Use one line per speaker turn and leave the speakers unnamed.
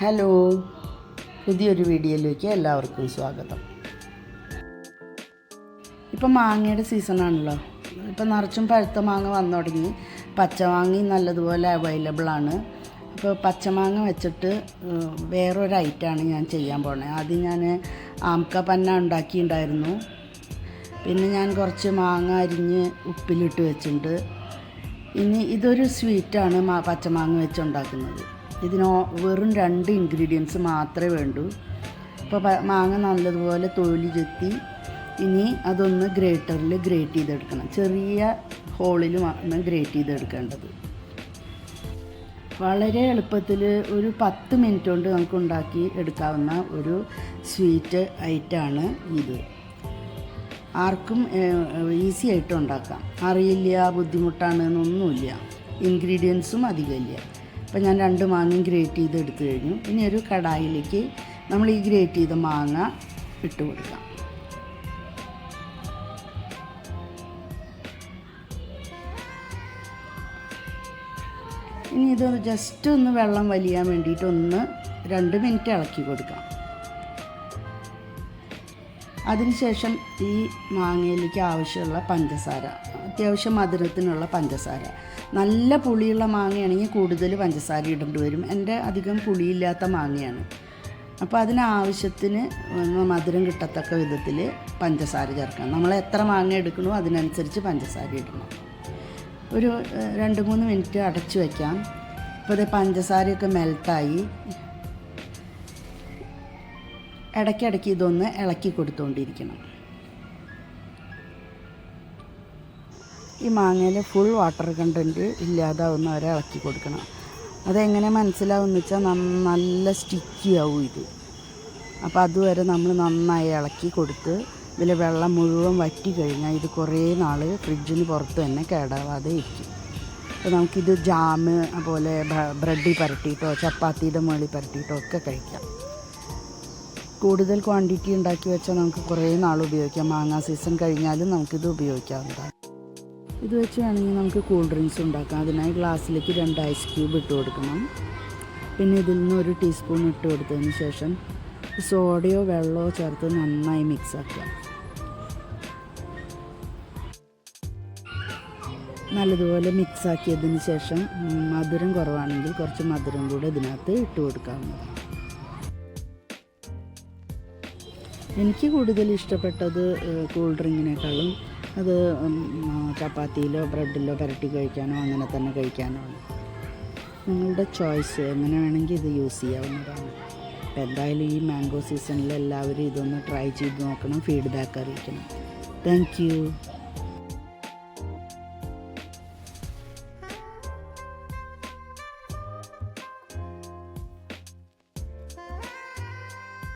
Hello. പുതിയൊരു വീഡിയോയിലേക്ക് എല്ലാവർക്കും സ്വാഗതം. ഇപ്പം മാങ്ങയുടെ സീസണാണല്ലോ ഇപ്പം നിറച്ചും പഴുത്ത മാങ്ങ വന്നു തുടങ്ങി. പച്ചമാങ്ങ നല്ലതുപോലെ അവൈലബിൾ ആണ്. അപ്പോൾ പച്ചമാങ്ങ വെച്ചിട്ട് വേറൊരു ഐറ്റമാണ് ഞാൻ ചെയ്യാൻ പോണേ. ആദ്യം ഞാൻ ആംക്ക പന്ന ഉണ്ടാക്കിയിട്ടുണ്ടായിരുന്നു. പിന്നെ ഞാൻ കുറച്ച് മാങ്ങ അരിഞ്ഞ് ഉപ്പിലിട്ട് വെച്ചിട്ടുണ്ട്. ഇനി ഇതൊരു സ്വീറ്റാണ് മാ പച്ചമാങ്ങ വെച്ചുണ്ടാക്കുന്നത് ഇതിനോ വെറും രണ്ട് ഇൻഗ്രീഡിയൻസ് മാത്രമേ വേണ്ടൂ. ഇപ്പോൾ മാങ്ങ നല്ലതുപോലെ തൊലി ചെത്തി ഇനി അതൊന്ന് ഗ്രേറ്ററിൽ ഗ്രേറ്റ് ചെയ്തെടുക്കണം. ചെറിയ ഹോളിൽ ആണ് ഗ്രേറ്റ് ചെയ്തെടുക്കേണ്ടത്. വളരെ എളുപ്പത്തിൽ ഒരു പത്ത് മിനിറ്റ് കൊണ്ട് നമുക്ക് ഉണ്ടാക്കി എടുക്കാവുന്ന ഒരു സ്വീറ്റ് ഐറ്റമാണ് ഇത്. ആർക്കും ഈസി ആയിട്ട് ഉണ്ടാക്കാം. അറിയില്ല ബുദ്ധിമുട്ടാണ് എന്നൊന്നുമില്ല. ഇൻഗ്രീഡിയൻസും അധികമില്ല. അപ്പം ഞാൻ രണ്ട് മാങ്ങയും ഗ്രേറ്റ് ചെയ്ത് എടുത്തു കഴിഞ്ഞു. ഇനി ഒരു കടായിലേക്ക് നമ്മൾ ഈ ഗ്രേറ്റ് ചെയ്ത മാങ്ങ ഇട്ട് കൊടുക്കാം. ഇനി ഇത് ജസ്റ്റ് ഒന്ന് വെള്ളം വലിയാൻ വേണ്ടിയിട്ട് ഒന്ന് രണ്ട് മിനിറ്റ് ഇളക്കി കൊടുക്കാം. അതിനുശേഷം ഈ മാങ്ങയിലേക്ക് ആവശ്യമുള്ള പഞ്ചസാര അത്യാവശ്യം മധുരത്തിനുള്ള പഞ്ചസാര. നല്ല പുളിയുള്ള മാങ്ങയാണെങ്കിൽ കൂടുതൽ പഞ്ചസാര ഇടേണ്ടി വരും. എന്റെ അധികം പുളിയില്ലാത്ത മാങ്ങയാണ്. അപ്പോൾ അതിനാവശ്യത്തിന് മധുരം കിട്ടത്തക്ക വിധത്തിൽ പഞ്ചസാര ചേർക്കണം. നമ്മൾ എത്ര മാങ്ങ എടുക്കണോ അതിനനുസരിച്ച് പഞ്ചസാര ഇടണം. ഒരു രണ്ട് മൂന്ന് മിനിറ്റ് അടച്ചു വയ്ക്കാം. ഇപ്പോൾ ഇത് പഞ്ചസാരയൊക്കെ മെൽട്ടായി ഇടയ്ക്കിടയ്ക്ക് ഇതൊന്ന് ഇളക്കി കൊടുത്തുകൊണ്ടിരിക്കണം ഈ മാങ്ങയിൽ ഫുൾ വാട്ടർ കണ്ടന്റ് ഇല്ലാതാവുന്ന വരെ ഇളക്കി കൊടുക്കണം. അതെങ്ങനെ മനസ്സിലാവുമെന്ന് വെച്ചാൽ നല്ല സ്റ്റിക്കി ആവും ഇത്. അപ്പോൾ അതുവരെ നമ്മൾ നന്നായി ഇളക്കി കൊടുത്ത് ഇതിൽ വെള്ളം മുഴുവൻ വറ്റി കഴിഞ്ഞാൽ ഇത് കുറേ നാൾ ഫ്രിഡ്ജിന് പുറത്ത് തന്നെ കേടാവാതെ ഇരിക്കും. അപ്പോൾ നമുക്കിത് ജാമ് അതുപോലെ ബ്രെഡിൽ പരട്ടിയിട്ടോ ചപ്പാത്തിയുടെ മുകളിൽ പരട്ടിയിട്ടോ ഒക്കെ കഴിക്കാം. കൂടുതൽ ക്വാണ്ടിറ്റി ഉണ്ടാക്കി വെച്ചാൽ നമുക്ക് കുറേ നാൾ ഉപയോഗിക്കാം. മാങ്ങ സീസൺ കഴിഞ്ഞാലും നമുക്കിത് ഉപയോഗിക്കാവുന്നതാണ്. ഇത് വെച്ച് വേണമെങ്കിൽ നമുക്ക് കൂൾ ഡ്രിങ്ക്സ് ഉണ്ടാക്കാം. അതിനായി ഗ്ലാസ്സിലേക്ക് രണ്ട് ഐസ് ക്യൂബ് ഇട്ട് കൊടുക്കണം. പിന്നെ ഇതിൽ നിന്ന് ഒരു ടീസ്പൂൺ ഇട്ട് കൊടുത്തതിന് ശേഷം സോഡയോ വെള്ളമോ ചേർത്ത് നന്നായി മിക്സ് ആക്കുക. നല്ലതുപോലെ മിക്സ് ആക്കിയതിന് ശേഷം മധുരം കുറവാണെങ്കിൽ കുറച്ച് മധുരം കൂടെ ഇതിനകത്ത് ഇട്ട് കൊടുക്കാവുന്നതാണ്. എനിക്ക് കൂടുതൽ ഇഷ്ടപ്പെട്ടത് കൂൾ ഡ്രിങ്കിനേക്കാളും അത് ചപ്പാത്തിയിലോ ബ്രെഡിലോ പുരട്ടി കഴിക്കാനോ അങ്ങനെ തന്നെ കഴിക്കാനോ ആണ്. നിങ്ങളുടെ ചോയ്സ് എങ്ങനെ വേണമെങ്കിൽ ഇത് യൂസ് ചെയ്യാവുന്നതാണ്. അപ്പോൾ എന്തായാലും ഈ മാംഗോ സീസണിൽ എല്ലാവരും ഇതൊന്ന് ട്രൈ ചെയ്ത് നോക്കണം ഫീഡ്ബാക്ക് അറിയിക്കണം. താങ്ക്